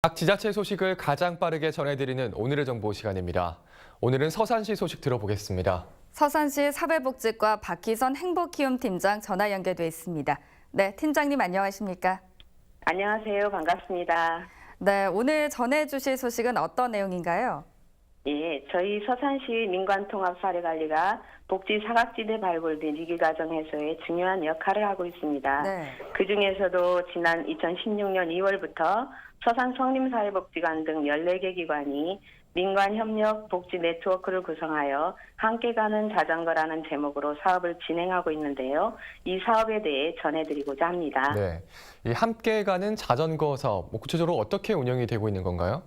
각 지자체 소식을 가장 빠르게 전해드리는 오늘의 정보 시간입니다. 오늘은 서산시 소식 들어보겠습니다. 서산시 사회복지과 박희선 행복키움팀장 전화 연결돼 있습니다. 네, 팀장님 안녕하십니까? 안녕하세요. 반갑습니다. 네, 오늘 전해주실 소식은 어떤 내용인가요? 예, 저희 서산시 민관통합사례관리가 복지 사각지대 발굴 및 위기가정 해소에 중요한 역할을 하고 있습니다. 네. 그 중에서도 지난 2016년 2월부터 서산 성림사회복지관 등 14개 기관이 민관협력 복지 네트워크를 구성하여 함께 가는 자전거라는 제목으로 사업을 진행하고 있는데요. 이 사업에 대해 전해드리고자 합니다. 네, 이 함께 가는 자전거 사업, 뭐 구체적으로 어떻게 운영이 되고 있는 건가요?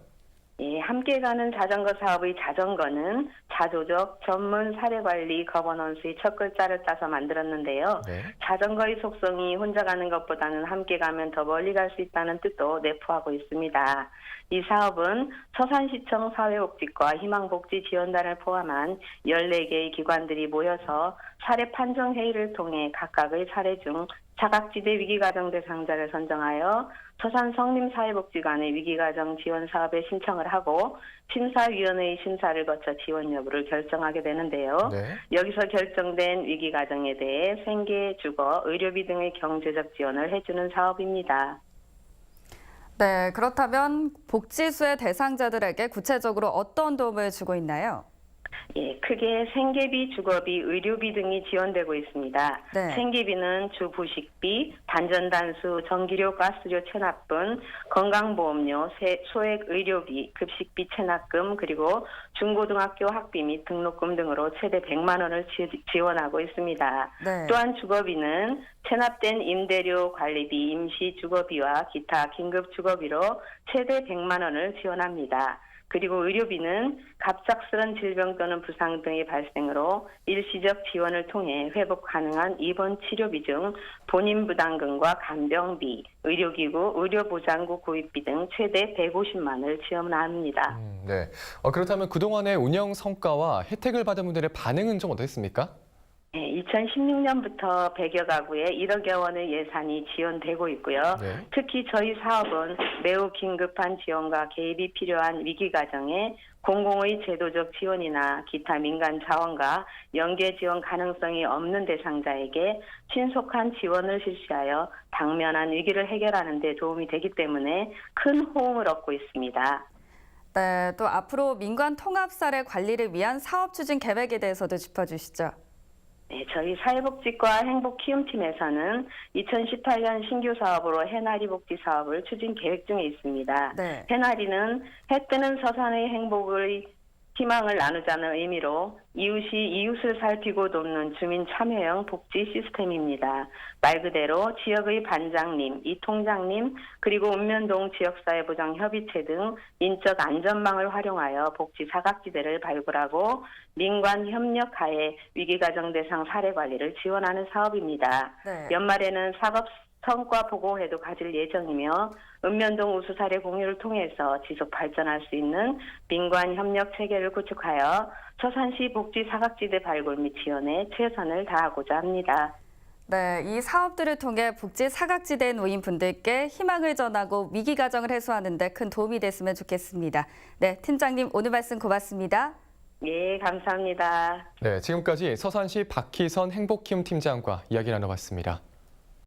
예, 함께 가는 자전거 사업의 자전거는 자조적 전문 사례관리 거버넌스의 첫 글자를 따서 만들었는데요. 네. 자전거의 속성이 혼자 가는 것보다는 함께 가면 더 멀리 갈 수 있다는 뜻도 내포하고 있습니다. 이 사업은 서산시청 사회복지과 희망복지지원단을 포함한 14개의 기관들이 모여서 사례 판정 회의를 통해 각각의 사례 중 사각지대 위기가정 대상자를 선정하여 서산 성림사회복지관의 위기가정 지원 사업에 신청을 하고 심사위원회의 심사를 거쳐 지원 여 부를 결정하게 되는데요. 네. 여기서 결정된 위기 가정에 대해 생계, 주거, 의료비 등의 경제적 지원을 해주는 사업입니다. 네, 그렇다면 복지수의 대상자들에게 구체적으로 어떤 도움을 주고 있나요? 예, 크게 생계비, 주거비, 의료비 등이 지원되고 있습니다. 네. 생계비는 주 부식비, 단전단수, 전기료, 가스료 체납분, 건강보험료, 세- 소액 의료비, 급식비 체납금, 그리고 중고등학교 학비 및 등록금 등으로 최대 100만 원을 지- 지원하고 있습니다. 네. 또한 주거비는 체납된 임대료 관리비, 임시 주거비와 기타 긴급 주거비로 최대 100만 원을 지원합니다. 그리고 의료비는 갑작스런 질병 또는 부상 등의 발생으로 일시적 지원을 통해 회복 가능한 입원 치료비 중 본인 부담금과 간병비, 의료기구, 의료보장구 구입비 등 최대 150만 원을 지원합니다. 음, 네. 어, 그렇다면 그동안의 운영 성과와 혜택을 받은 분들의 반응은 좀 어땠습니까? 네, 2016년부터 100여 가구에 1억여 원의 예산이 지원되고 있고요. 네. 특히 저희 사업은 매우 긴급한 지원과 개입이 필요한 위기 가정에 공공의 제도적 지원이나 기타 민간 자원과 연계 지원 가능성이 없는 대상자에게 신속한 지원을 실시하여 당면한 위기를 해결하는 데 도움이 되기 때문에 큰 호응을 얻고 있습니다. 네, 또 앞으로 민관 통합 사례 관리를 위한 사업 추진 계획에 대해서도 짚어주시죠. 네, 저희 사회복지과 행복키움팀에서는 2018년 신규 사업으로 해나리 복지 사업을 추진 계획 중에 있습니다. 네. 해나리는 해 뜨는 서산의 행복의 희망을 나누자는 의미로 이웃이 이웃을 살피고 돕는 주민 참여형 복지 시스템입니다. 말 그대로 지역의 반장님, 이 통장님, 그리고 읍면동 지역사회보장 협의체 등 인적 안전망을 활용하여 복지 사각지대를 발굴하고 민관 협력 하에 위기가정 대상 사례 관리를 지원하는 사업입니다. 네. 연말에는 사업 성과 보고회도 가질 예정이며 읍면동 우수 사례 공유를 통해서 지속 발전할 수 있는 민관 협력 체계를 구축하여 서산시 복지 사각지대 발굴 및 지원에 최선을 다하고자 합니다. 네, 이 사업들을 통해 복지 사각지대에 놓인 분들께 희망을 전하고 위기 가정을 해소하는 데 큰 도움이 됐으면 좋겠습니다. 네, 팀장님 오늘 말씀 고맙습니다. 예, 감사합니다. 네, 지금까지 서산시 박희선 행복키움 팀장과 이야기 나눠봤습니다.